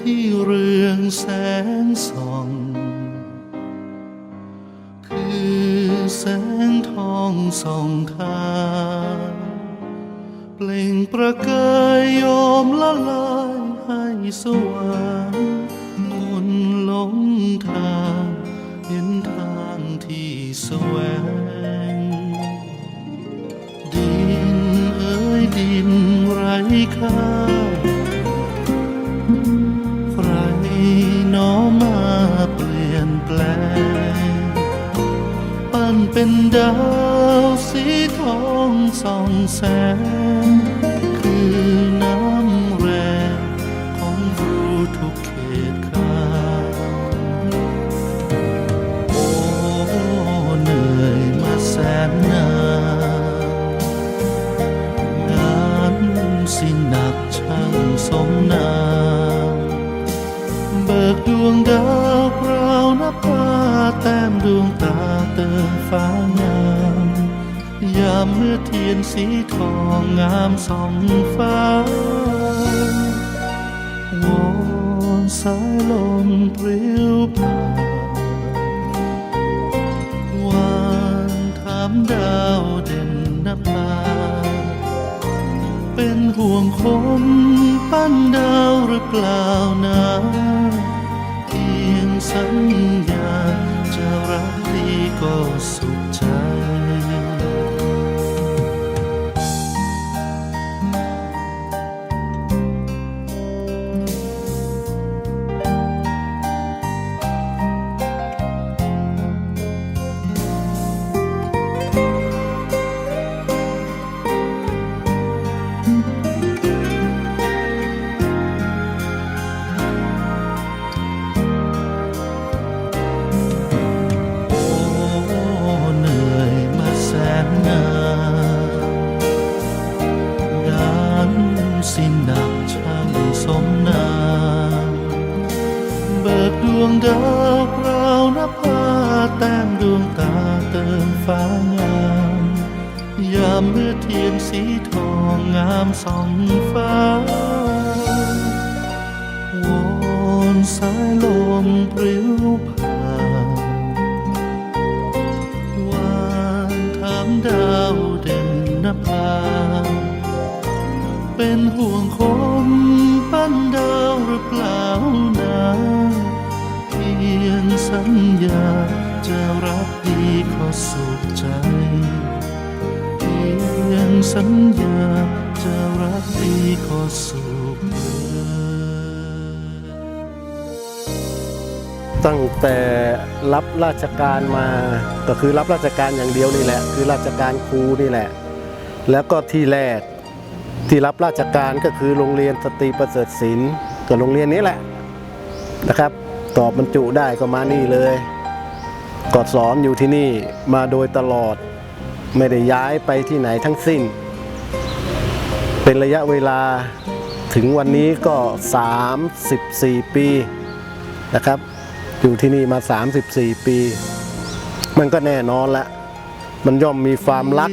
ที่เรืองแสงส่อง คือแสงทองส่องทางเปล่งประกายโยมละลายให้สว่างคนหลงทางเห็นทางที่แสวง ดินเอ้ยดินไร้ค่า เป็นดาวสีทองส่องแสง คือน้ำแรงของรู้ทุกเขตข้าโอ้เหนื่อยมาแสนนานงานสิหนักช่างสมนามเบิกดวงดาวพราวนับว่าแต้มดวงตา เติมฟ้างามยามเมื่อเทียนสีทองงามสองฟ้าวอนสายลมปลิวผ่านวานถามดาวเด่นนภาเป็นห่วงคนปั้นดาวหรือเปล่านะเพียงสัญญา ดี สีทองงามส่องฟ้าวอนสายลมปลิวผ่านวานถามดาวเด่นนภาเป็นห่วงคนปั้นดาวหรือเปล่านะเพียงสัญญาจะรักดีขอส สัญญา จะรักดีขอสุขเตั้งแต่รับราชการมา ก็คือรับราชการอย่างเดียวนี่แหละ คือราชการครูนี่แหละ แล้วก็ที่แรกที่รับราชการก็คือโรงเรียนสตรีประเสริฐศิลป์ก็โรงเรียนนี้แหละนะครับตอบบรรจุได้ก็มานี่เลยก็สอนอยู่ที่นี่มาโดยตลอด ไม่ได้ย้ายไปที่ไหนทั้งสิ้น เป็นระยะเวลาถึงวันนี้ก็ 34 ปีนะครับ อยู่ที่นี่มา 34 ปี มันก็แน่นอนละ มันย่อมมีความรัก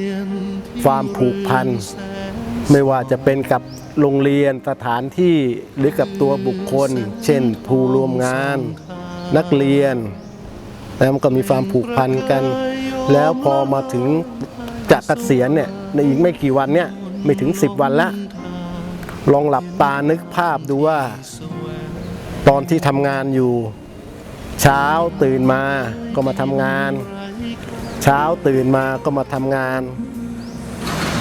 ความผูกพัน ไม่ว่าจะเป็นกับโรงเรียนสถานที่หรือกับตัวบุคคล เช่นผู้ร่วมงาน นักเรียนแล้วมันก็มีความผูกพันกัน แล้วพอมาถึงจะเกษียณเนี่ยในอีกไม่กี่วันเนี่ยไม่ถึง 10 วันละลองหลับตานึกภาพดูว่า ตอนที่ทำงานอยู่ เช้าตื่นมาก็มาทำงาน เช้าตื่นมาก็มาทำงาน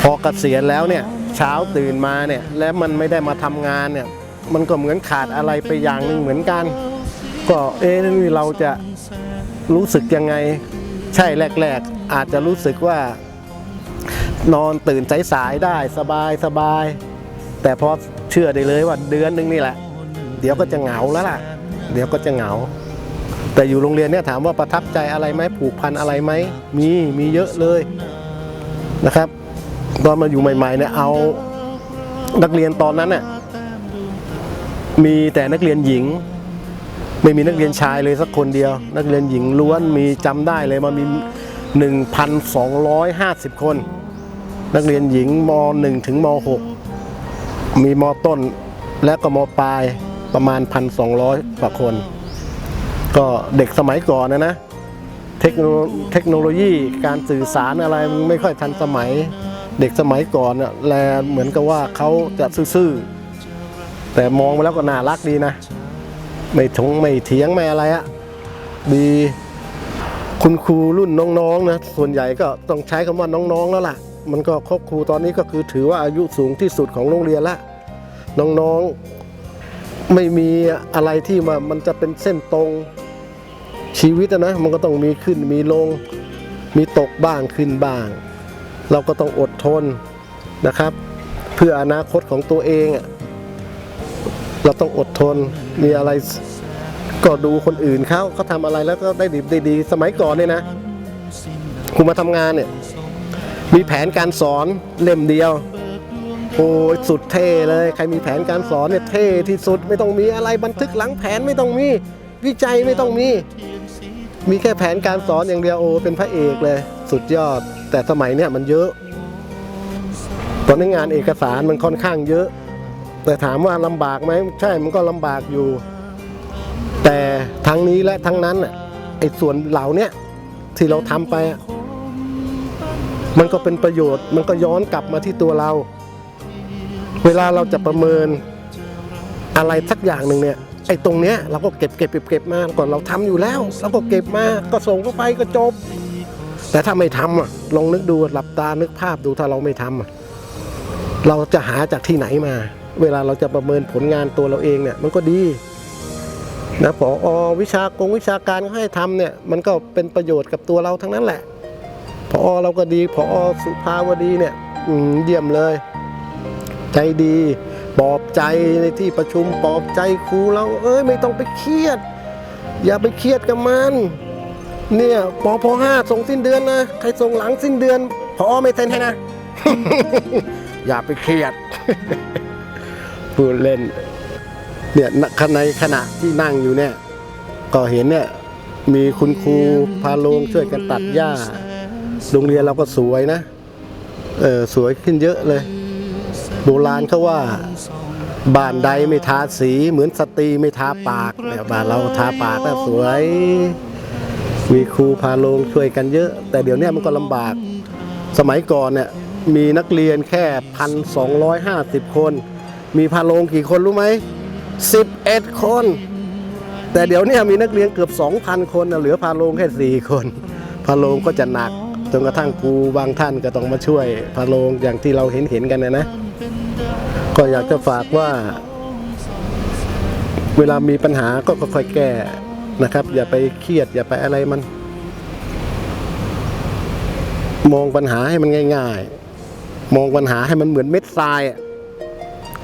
พอเกษียณแล้วเนี่ยเช้าตื่นมาเนี่ยแล้วมันไม่ได้มาทำงานเนี่ยมันก็เหมือนขาดอะไรไปอย่างหนึ่งเหมือนกัน ก็เอ๊ะนี่เราจะรู้สึกยังไง ใช่แรก ๆ อาจจะรู้สึกว่า นอนตื่นสายๆได้สบายสบายแต่พอเชื่อได้เลยว่าเดือนหนึงนี่แหละ เดี๋ยวก็จะเหงาแล้วล่ะ เดี๋ยวก็จะเหงา แต่อยู่โรงเรียนเนี่ยถามว่าประทับใจอะไรไหมผูกพันอะไรไหมมีมีเยอะเลยนะครับ ตอนมาอยู่ใหม่ๆเนี่ยเอานักเรียนตอนนั้นน่ะมีแต่นักเรียนหญิง ไม่มีนักเรียนชายเลยสักคนเดียว นักเรียนหญิงล้วนมีจำได้เลยมามี 1,250 คน นักเรียนหญิงม .1 ถึงม .6 มีมต้นและก็มปลายประมาณ 1,200 กว่าคน ก็เด็กสมัยก่อนนะนะเทคโนโลเทคโนโลยีการสื่อสารอะไรมันไม่ค่อยทันสมัย เด็กสมัยก่อนน่ะแลเหมือนกับว่าเขาจะซื่อๆแต่มองมาแล้วก็น่ารักดีนะ ไม่ทงไม่เถียงไม่อะไรอะดีคุณครูรุ่นน้องๆนะส่วนใหญ่ก็ต้องใช้คำว่าน้องๆแล้วล่ะ มันก็ครอบครูตอนนี้ก็คือถือว่าอายุสูงที่สุดของโรงเรียนละน้องๆไม่มีอะไรที่มามันจะเป็นเส้นตรงชีวิตนะมันก็ต้องมีขึ้นมีลง มีตกบ้างขึ้นบ้าง เราก็ต้องอดทนนะครับ เพื่ออนาคตของตัวเองอะ เราต้องอดทนมีอะไรก็ดูคนอื่นเขาเขาทำอะไรแล้วก็ได้ดีได้ดีสมัยก่อนเนี่ยนะครูมาทำงานเนี่ยมีแผนการสอนเล่มเดียวโอ้สุดเท่เลยใครมีแผนการสอนเนี่ยเท่ที่สุดไม่ต้องมีอะไรบันทึกหลังแผนไม่ต้องมีวิจัยไม่ต้องมี มีแค่แผนการสอนอย่างเดียวโอ้เป็นพระเอกเลย สุดยอด แต่สมัยเนี่ยมันเยอะ ตอนนี้งานเอกสารมันค่อนข้างเยอะ แต่ถามว่าลำบากไหมใช่มันก็ลำบากอยู่ แต่ทั้งนี้และทั้งนั้นน่ะไอ้ส่วนเหล่านี้ที่เราทำไปอะมันก็เป็นประโยชน์ มันก็ย้อนกลับมาที่ตัวเรา เวลาเราจะประเมินอะไรสักอย่างหนึ่งเนี่ยไอ้ตรงเนี้ยเราก็เก็บเก็บเก็บเก็บมาก่อนเราทำอยู่แล้วเราก็เก็บมาก็ส่งเข้าไปก็จบ แต่ถ้าไม่ทำอะลองนึกดูหลับตานึกภาพดูถ้าเราไม่ทำอะเราจะหาจากที่ไหนมา เวลาเราจะประเมินผลงานตัวเราเองเนี่ยมันก็ดีนะพออวิชากงวิชาการเขาให้ทำเนี่ยมันก็เป็นประโยชน์กับตัวเราทั้งนั้นแหละพอเราก็ดีพอสุภาวดีเนี่ยเยี่ยมเลย ใจดีปลอบใจในที่ประชุมปลอบใจครูเราเอ้ยไม่ต้องไปเครียด อย่าไปเครียดกับมันเนี่ยปพห้าส่งสิ้นเดือนนะใครส่งหลังสิ้นเดือนพอไม่เซ็นให้นะ อย่าไปเครียด พูดเล่นเนี่ยในขณะที่นั่งอยู่เนี่ย ก็เห็นเนี่ยมีคุณครูพาโลงช่วยกันตัดหญ้า โรงเรียนเราก็สวยนะ เออสวยขึ้นเยอะเลย โบราณเขาว่าบ้านใดไม่ทาสีเหมือนสตรีไม่ทาปากเนี่ยบ้านเราทาปากนะสวย มีครูพาโลงช่วยกันเยอะ แต่เดี๋ยวนี้มันก็ลำบาก สมัยก่อนเนี่ยมีนักเรียนแค่พันสองร้อยห้าสิบคน มีพาโลงกี่คนรู้ไหมสิบเอ็ดคน แต่เดี๋ยวนี้มีนักเรียนเกือบ 2,000 คนนะเหลือพาโลงแค่4คนพาโลงก็จะหนักจนกระทั่งครูบางท่านก็ต้องมาช่วยพาโลงอย่างที่เราเห็นเห็นกันนะนะ ก็อยากจะฝากว่า เวลามีปัญหาก็ค่อยๆแก้นะครับ อย่าไปเครียด อย่าไปอะไรมัน มองปัญหาให้มันง่าย ๆ มองปัญหาให้มันเหมือนเม็ดทราย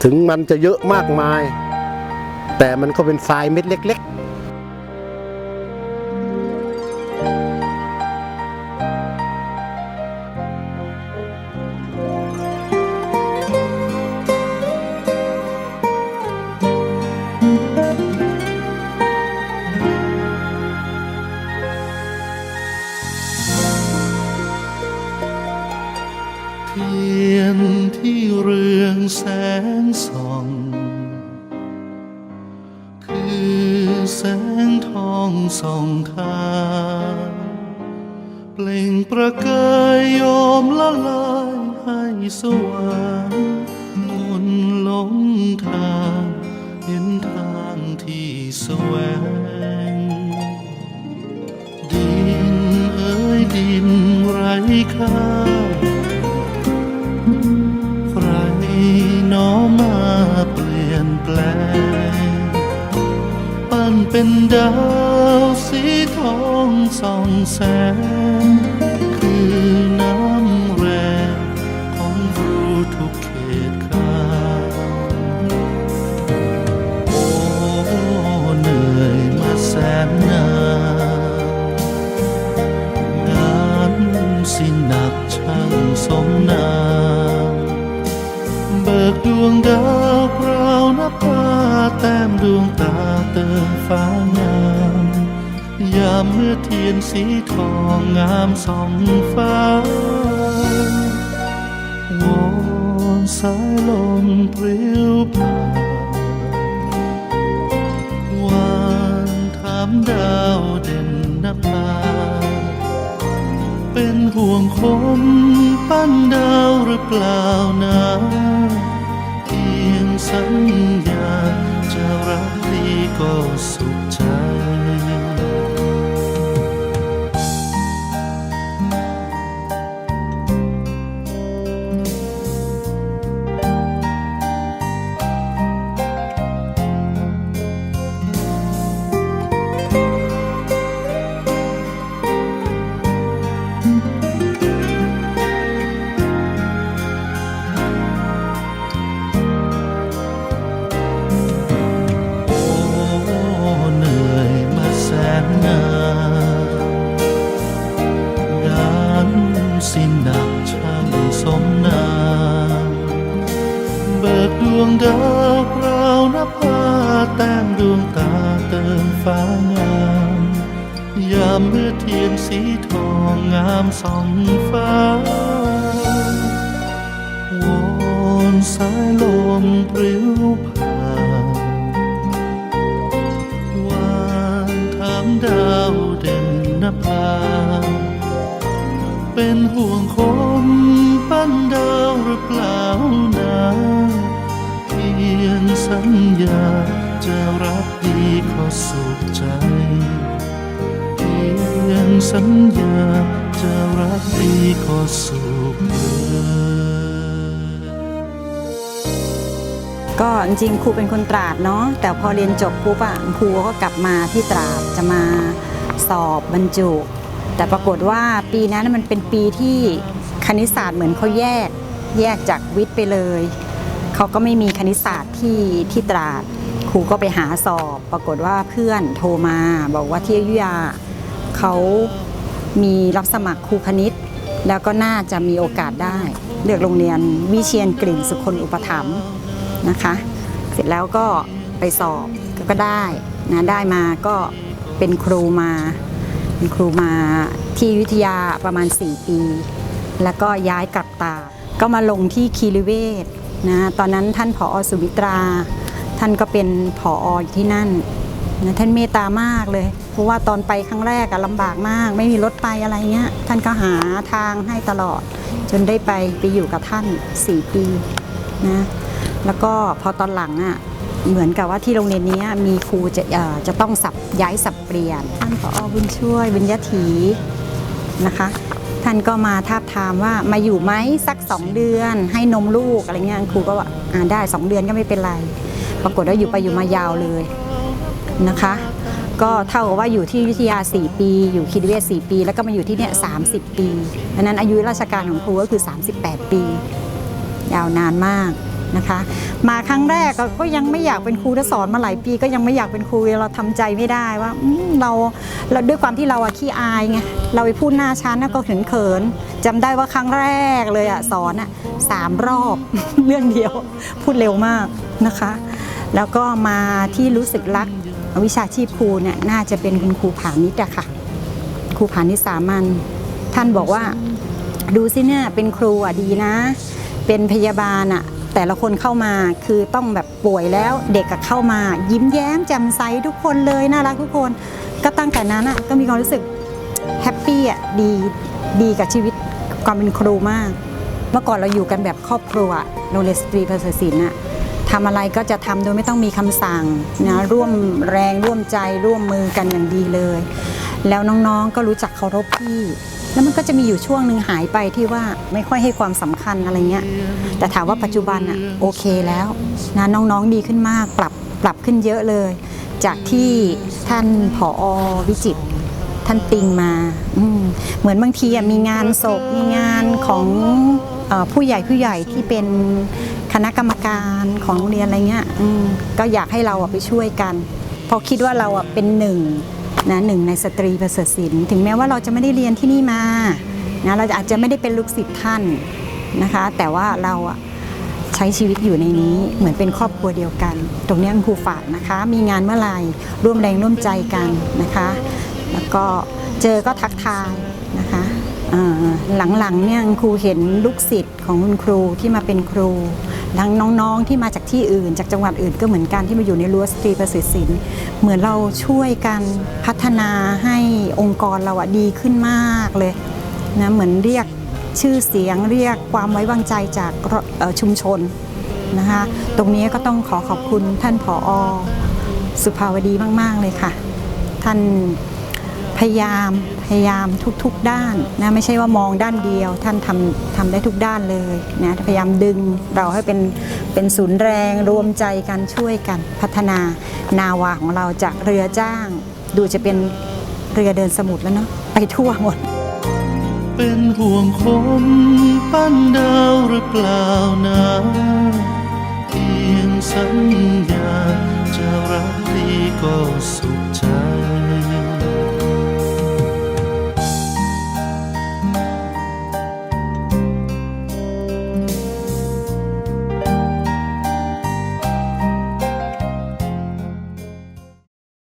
ถึงมันจะเยอะมากมาย แต่มันก็เป็นทรายเม็ดเล็ก ๆ งแสงส่อง คือแสงทองส่องทางเปล่งประกายโยมละลายให้สว่างมนหลงทางเห็นทางที่แสวง ดินเอ้ยดินไร้ค่า ลี่ยนแปลง ปั้นเป็นดาวสีทองส่องแสง คือน้ำแรงของรู้ทุกเขตข้างโอ้เหนื่อยมาแสนนานงานสิหนักช่างสมนาเบิกดวงดาว แต้มดวงตาเติมฟ้างาม ยามเมื่อเทียนสีทองงามสองฟ้าวอนสายลมปลิวผ่านวานถามดาวเด่นนภาเป็นห่วงคมปั้นดาวหรือเปล่านะเพียงสัญญา ดีก็ สิ้นหนักช่างสมนามเบิกดวงดาวกราวนภาแต้มดวงตาเติมฟ้างามยามเมื่อเทียนสีทองงามส่องฟ้าวอนสายลมปลิวผ่านวานถามดาวเด่นนภา เป็นห่วงคนปั้นดาวหรือเปล่านะเพียงสัญญาจะรักดีขอสุขใจ เพียงสัญญาจะรักดีขอสุขเลยก็จริงครูเป็นคนตราดเนาะแต่พอเรียนจบปุ๊บอะครูก็กลับมาที่ตราดจะมาสอบบรรจุ แต่ปรากฏว่าปีนั้นมันเป็นปีที่คณิตศาสตร์เหมือนเขาแยกแยกจากวิทย์ไปเลย เขาก็ไม่มีคณิตศาสตร์ที่ที่ตราด ครูก็ไปหาสอบ ปรากฏว่าเพื่อนโทรมา บอกว่าที่อยุธยาเขามีรับสมัครครูคณิต แล้วก็น่าจะมีโอกาสได้ เลือกโรงเรียนวิเชียนกลิ่นสุคนอุปถัมภ์นะคะ เสร็จแล้วก็ไปสอบก็ได้นะได้มาก็เป็นครูมา เป็นครูมาที่อยุธยาประมาณ 4 ปี แล้วก็ย้ายกลับตา ก็มาลงที่คีรีเวศนะตอนนั้นท่านผอสุมิตรา ท่านก็เป็นผออยู่ที่นั่นนะท่านเมตตามากเลย เพราะว่าตอนไปครั้งแรกอะลำบากมาก ไม่มีรถไปอะไรเงี้ย ท่านก็หาทางให้ตลอด จนได้ไปไปอยู่กับท่าน 4 ปีนะแล้วก็พอตอนหลังอะ เหมือนกับว่าที่โรงเรียนนี้มีครูจะจะต้องสับย้ายสับเปลี่ยน ท่านผอบุญช่วยบุญยถีนะคะ ท่านก็มาทาบทามว่ามาอยู่ไหมสักสองเดือน ให้นมลูกอะไรเงี้ยครูก็ว่าได้สองเดือนก็ไม่เป็นไร ปรากฏว่าอยู่ไปอยู่มายาวเลยนะคะ ก็เท่ากับว่าอยู่ที่อยุธยา 4 ปี อยู่คีรีเวศ4ปี แล้วก็มาอยู่ที่เนี่ย30 ปีดังนั้นอายุราชการของครูก็คือ 38 ปี ยาวนานมาก นะคะ มาครั้งแรกก็ยังไม่อยากเป็นครูถ้าสอนมาหลายปีก็ยังไม่อยากเป็นครูเราทำใจไม่ได้ว่าเราเราด้วยความที่เราอะขี้อายไงเราไปพูดหน้าชั้นก็ถึงเขินจำได้ว่าครั้งแรกเลยอะสอนอะสามรอบเรื่องเดียวพูดเร็วมากนะคะ แล้วก็มาที่รู้สึกรักวิชาชีพครูเนี่ยน่าจะเป็นคุณครูผานิชอะค่ะครูผานิชสามัญท่านบอกว่าดูสิเนี่ยเป็นครูอะดีนะ เป็นพยาบาลอะ แต่ละคนเข้ามาคือต้องแบบป่วยแล้วเด็กก็เข้ามา ยิ้มแย้มแจ่มใสทุกคนเลยน่ารักทุกคน ก็ตั้งแต่นั้นอะก็มีความรู้สึกแฮปปี้อะดีดีกับชีวิตความเป็นครูมาก เมื่อก่อนเราอยู่กันแบบครอบครัวโรงเรียนสตรีประเสริฐศิลป์อะทำอะไรก็จะทำโดยไม่ต้องมีคำสั่งนะร่วมแรงร่วมใจร่วมมือกันอย่างดีเลย แล้วน้องๆก็รู้จักเคารพพี่ แล้วมันก็จะมีอยู่ช่วงหนึ่งหายไปที่ว่าไม่ค่อยให้ความสำคัญอะไรเงี้ย แต่ถามว่าปัจจุบันอะโอเคแล้วนะน้องๆดีขึ้นมาก ปรับปรับขึ้นเยอะเลย จากที่ท่านผอวิจิตรท่านติงมาอืมเหมือนบางทีอะมีงานศพมีงานของเออผู้ใหญ่ผู้ใหญ่ที่เป็นคณะกรรมการของโรงเรียนอะไรเงี้ยอืมก็อยากให้เราอะไปช่วยกันเพราะคิดว่าเราอะเป็นหนึ่ง นะหนึ่งในสตรีประเสริฐศิลป์ถึงแม้ว่าเราจะไม่ได้เรียนที่นี่มานะเราอาจจะไม่ได้เป็นลูกศิษย์ท่านนะคะ แต่ว่าเราใช้ชีวิตอยู่ในนี้เหมือนเป็นครอบครัวเดียวกัน ตรงนี้ครูฝากนะคะ มีงานเมื่อไหร่ร่วมแรงร่วมใจกันนะคะ แล้วก็เจอก็ทักทายนะคะหลังๆเนี่ยครูเห็นลูกศิษย์ของคุณครูที่มาเป็นครู ทั้งน้องๆที่มาจากที่อื่น จากจังหวัดอื่นก็เหมือนกันที่มาอยู่ในรั้วสตรีประสิทธิ์ศิลป์เหมือนเราช่วยกันพัฒนาให้องค์กรเราอะดีขึ้นมากเลยนะเหมือนเรียกชื่อเสียงเรียกความไว้วางใจจากชุมชนนะคะตรงนี้ก็ต้องขอขอบคุณท่านผออสุภาวดีมาก ๆ เลยค่ะ ท่าน พยายามพยายามทุกๆด้านนะไม่ใช่ว่ามองด้านเดียว ท่านทำทำได้ทุกด้านเลยนะพยายามดึงเราให้เป็นเป็นศูนย์แรงรวมใจกันช่วยกันพัฒนานาวาของเราจากเรือจ้าง ดูจะเป็นเรือเดินสมุทรแล้วเนาะไปทั่วหมด เป็นห่วงคนปั้นดาวหรือเปล่านะเพียงสัญญาจะรักดีก็สุขใจ